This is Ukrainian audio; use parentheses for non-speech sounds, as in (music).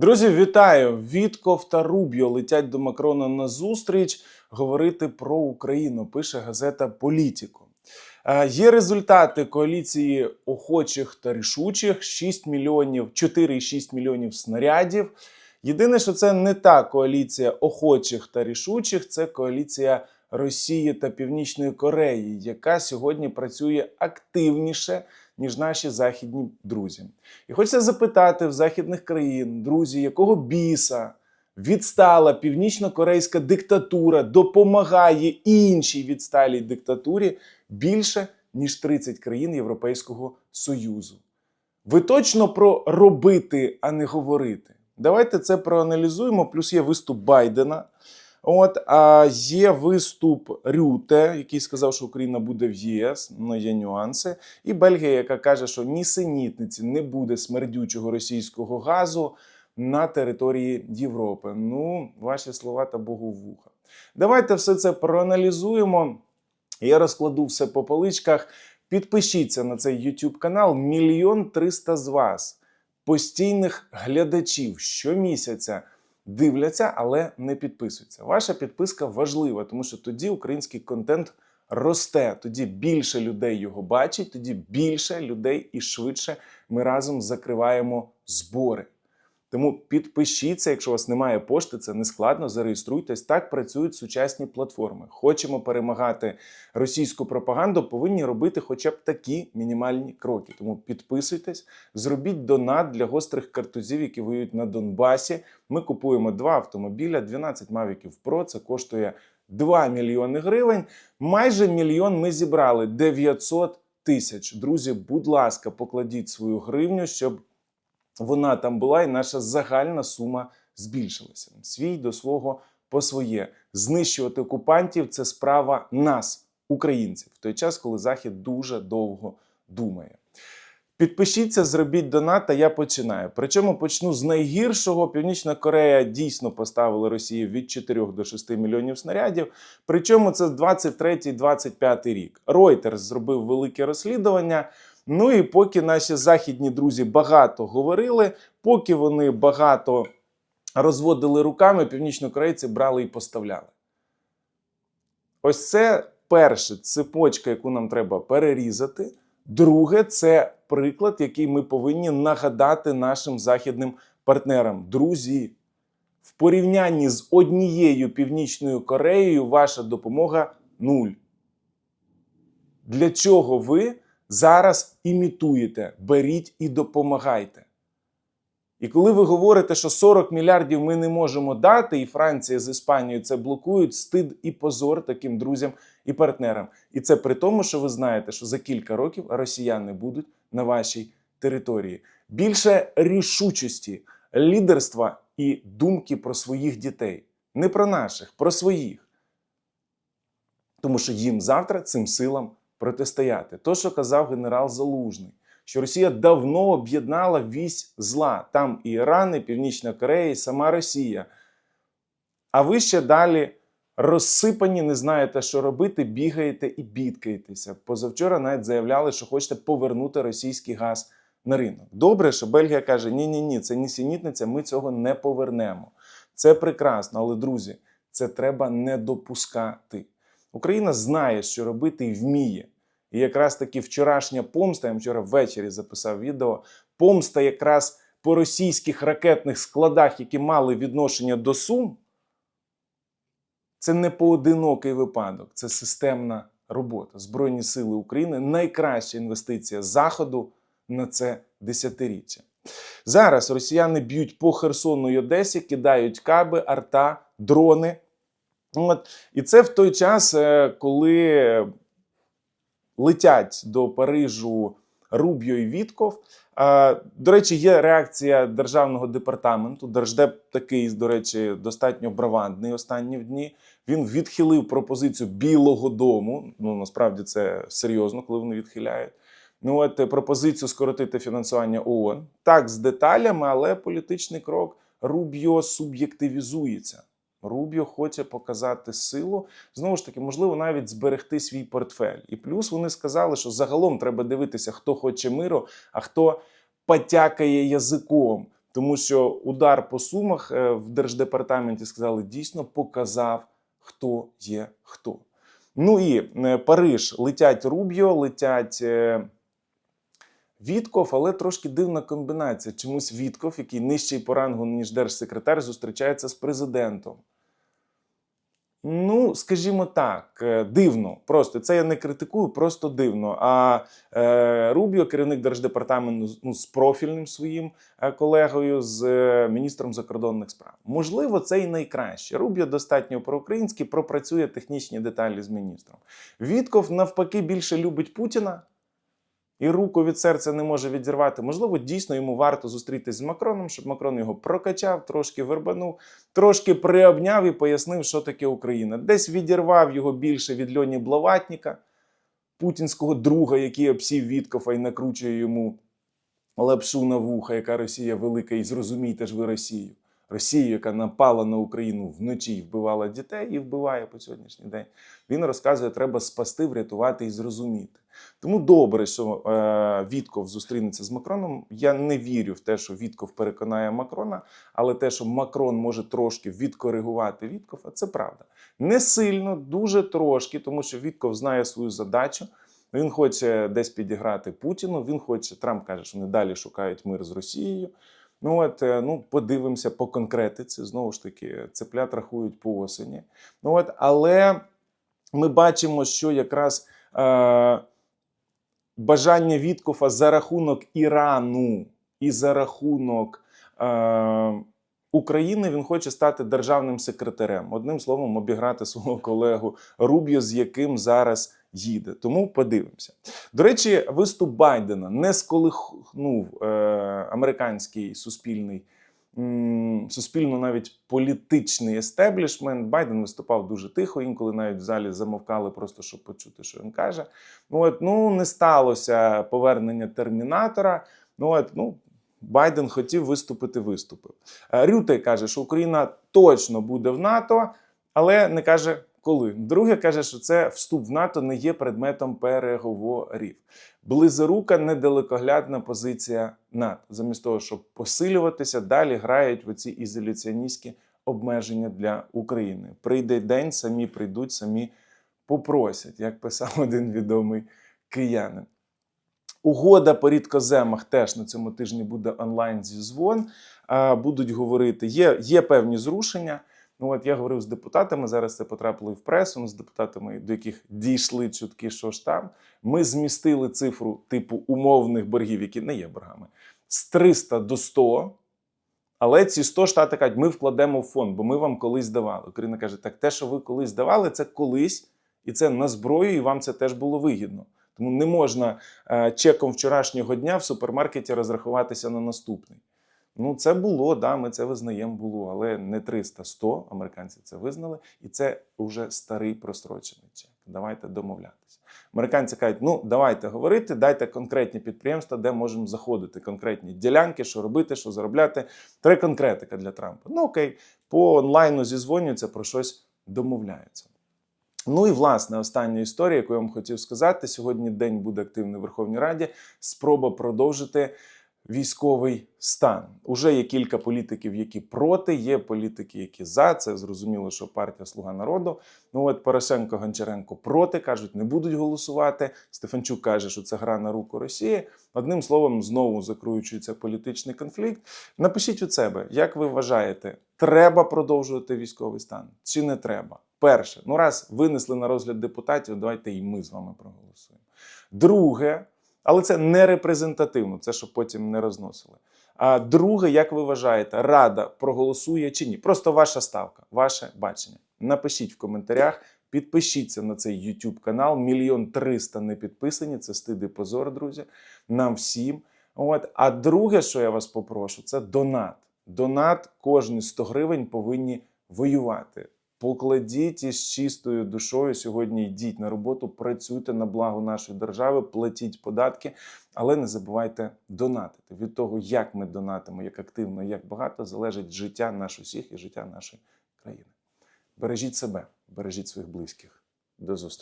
Друзі, вітаю! Вітков та Рубіо летять до Макрона на зустріч говорити про Україну. Пише газета Політіко. Е, Є результати коаліції охочих та рішучих: 6 мільйонів, 4,6 мільйонів снарядів. Єдине, що це не та коаліція охочих та рішучих, це коаліція Росії та Північної Кореї, яка сьогодні працює активніше, ніж наші західні друзі. І хочеться запитати в західних країн, друзі, якого біса відстала північно-корейська диктатура допомагає іншій відсталій диктатурі більше ніж 30 країн Європейського Союзу. Ви точно про робити, а не говорити. Давайте це проаналізуємо. Плюс є виступ Байдена. От, а є виступ Рюте, який сказав, що Україна буде в ЄС, ну є нюанси. І Бельгія, яка каже, що ні синітниці не буде смердючого російського газу на території Європи. Ну, ваші слова та Богу вуха. Давайте все це проаналізуємо. Я розкладу все по поличках. Підпишіться на цей YouTube канал. Мільйон триста з вас, постійних глядачів щомісяця дивляться, але не підписуються. Ваша підписка важлива, тому що тоді український контент росте, тоді більше людей його бачить, тоді більше людей і швидше ми разом закриваємо збори. Тому підпишіться, якщо у вас немає пошти, це не складно. Зареєструйтесь. Так працюють сучасні платформи. Хочемо перемагати російську пропаганду, повинні робити хоча б такі мінімальні кроки. Тому підписуйтесь, зробіть донат для гострих картузів, які воюють на Донбасі. Ми купуємо два автомобіля, 12 Mavic Pro, Це коштує 2 мільйони гривень. Майже мільйон ми зібрали 900 тисяч. Друзі, будь ласка, покладіть свою гривню, щоб вона там була, і наша загальна сума збільшилася. Свій до свого по своє. Знищувати окупантів це справа нас, українців, в той час, коли Захід дуже довго думає. Підпишіться, зробіть донат, та я починаю. Причому почну з найгіршого. Північна Корея дійсно поставила Росії від 4 до 6 мільйонів снарядів. Причому це 23-25 рік. Reuters зробив велике розслідування. Ну і поки наші західні друзі багато говорили, поки вони багато розводили руками, північнокорейці брали і поставляли. Ось це перше цепочка, яку нам треба перерізати. Друге, це приклад, який ми повинні нагадати нашим західним партнерам. Друзі, в порівнянні з однією Північною Кореєю ваша допомога нуль. Для чого ви зараз імітуєте? Беріть і допомагайте. І коли ви говорите, що 40 мільярдів ми не можемо дати, і Франція з Іспанією це блокують, стид і позор таким друзям і партнерам. І це при тому, що ви знаєте, що за кілька років росіяни будуть на вашій території. Більше рішучості, лідерства і думки про своїх дітей. Не про наших, про своїх. Тому що їм завтра цим силам протистояти. То, що казав генерал Залужний, що Росія давно об'єднала вісь зла. Там і Іран, і Північна Корея, і сама Росія. А ви ще далі розсипані, не знаєте, що робити, бігаєте і бідкаєтеся. Позавчора навіть заявляли, що хочете повернути російський газ на ринок. Добре, що Бельгія каже: ні, ні, це нісенітниця, ми цього не повернемо. Це прекрасно, але друзі, це треба не допускати. Україна знає, що робити і вміє. І якраз таки вчорашня помста, я вчора ввечері записав відео. Помста якраз по російських ракетних складах, які мали відношення до Сум, це не поодинокий випадок, це системна робота. Збройні Сили України найкраща інвестиція Заходу на це десятиріччя. Зараз росіяни б'ють по Херсону і Одесі, кидають каби, арта, дрони. От. І це в той час, е, коли летять до Парижу Рубіо і Вітков. До речі, є реакція державного департаменту. Держдеп такий, до речі, достатньо бравандний останні дні. Він відхилив пропозицію Білого Дому. Ну насправді це серйозно, коли вони відхиляють. Ну от е, пропозицію скоротити фінансування ООН. Так, з деталями, але політичний крок Рубіо суб'єктивізується. Рубіо хоче показати силу, знову ж таки, можливо, навіть зберегти свій портфель. І плюс вони сказали, що загалом треба дивитися, хто хоче миру, а хто потякає язиком. Тому що удар по сумах е, в держдепартаменті сказали дійсно показав, хто є хто. Ну і е, Париж летять Рубіо, летять е, Вітков, але трошки дивна комбінація. Чомусь Вітков, який нижчий по рангу, ніж держсекретар, зустрічається з президентом. Ну, скажімо так, е, дивно. Просто це я не критикую, просто дивно. А е, Рубіо, керівник держдепартаменту, ну, з профільним своїм е, колегою, з е, міністром закордонних справ. Можливо, це і найкраще. Рубіо достатньо проукраїнський, пропрацює технічні деталі з міністром. Вітков навпаки більше любить Путіна. І руку від серця не може відірвати. Можливо, дійсно йому варто зустрітись з Макроном, щоб Макрон його прокачав, трошки вербанув, трошки приобняв і пояснив, що таке Україна. Десь відірвав його більше від Льоні Блаватніка, путінського друга, який обсів Віткофа і накручує йому лапшу на вуха, яка Росія велика, і зрозумійте ж ви Росію. Росію, яка напала на Україну вночі і вбивала дітей і вбиває по сьогоднішній день. Він розказує, треба спасти, врятувати і зрозуміти. Тому добре, що е, Вітков зустрінеться з Макроном. Я не вірю в те, що Вітков переконає Макрона, але те, що Макрон може трошки відкоригувати Віткова, це правда. Не сильно, дуже трошки, тому що Вітков знає свою задачу. Він хоче десь підіграти Путіну. Він хоче, Трамп каже, що вони далі шукають мир з Росією. Ну от е, ну подивимося по конкретиці. Знову ж таки, цеплят рахують по осені. Ну от, але ми бачимо, що якраз е, бажання Віткофа за рахунок Ірану і за рахунок е, України він хоче стати державним секретарем. Одним словом, обіграти свого колегу Рубіо, з яким зараз їде. Тому подивимося. До речі, виступ Байдена не сколихнув е, американський суспільний. Суспільно навіть політичний естеблішмент. Байден виступав дуже тихо, інколи навіть в залі замовкали, просто щоб почути, що він каже. Ну, от, ну не сталося повернення термінатора. Ну, от, ну, Байден хотів виступити, виступив. Е, Рюте каже, що Україна точно буде в НАТО, але не каже коли. Друге каже, що це вступ в НАТО не є предметом переговорів. Близорука недалекоглядна позиція НАТО. Замість того, щоб посилюватися, далі грають в оці ізоляціоністські обмеження для України. Прийде день, самі прийдуть, самі попросять, як писав (laughs) один відомий киянин. Угода по рідкоземах теж на цьому тижні буде онлайн зізвон. А, Будуть говорити, є, є певні зрушення. Ну от я говорив з депутатами. Зараз це потрапило і в пресу. ну, з депутатами, до яких дійшли чутки, що ж там. Ми змістили цифру типу умовних боргів, які не є боргами, з 300 до 100. Але ці 100 штати кажуть, ми вкладемо в фонд, бо ми вам колись давали. Україна каже, так те, що ви колись давали, це колись, і це на зброю, і вам це теж було вигідно. Тому не можна е, чеком вчорашнього дня в супермаркеті розрахуватися на наступний. Ну, це було, да, ми це визнаємо, було, але не 300, 100 американці це визнали, і це вже старий прострочений чек. Давайте домовлятися. Американці кажуть, ну давайте говорити, дайте конкретні підприємства, де можемо заходити, конкретні ділянки, що робити, що заробляти. Три конкретика для Трампа. Ну окей, по онлайну зізвонюються, про щось домовляються. Ну і власне остання історія, яку я вам хотів сказати. Сьогодні день буде активний в Верховній Раді. Спроба продовжити військовий стан. Уже є кілька політиків, які проти, є політики, які за. Це зрозуміло, що партія Слуга народу. Ну от Порошенко Гончаренко проти кажуть, не будуть голосувати. Стефанчук каже, що це гра на руку Росії. Одним словом, знову закруючується політичний конфлікт. Напишіть у себе, як ви вважаєте, треба продовжувати військовий стан чи не треба? Перше, ну раз винесли на розгляд депутатів, давайте і ми з вами проголосуємо. Друге, але це не репрезентативно, це щоб потім не розносили. А друге, як ви вважаєте, рада проголосує чи ні? Просто ваша ставка, ваше бачення. Напишіть в коментарях, підпишіться на цей YouTube канал. Мільйон триста не підписані. Це стид і позор, друзі. Нам всім. От. А друге, що я вас попрошу, це донат. Донат кожні 100 гривень повинні воювати. Покладіть із чистою душою сьогодні. Йдіть на роботу, працюйте на благо нашої держави, платіть податки, але не забувайте донатити. Від того, як ми донатимо, як активно, як багато, залежить життя наш усіх і життя нашої країни. Бережіть себе, бережіть своїх близьких. До зустрічі.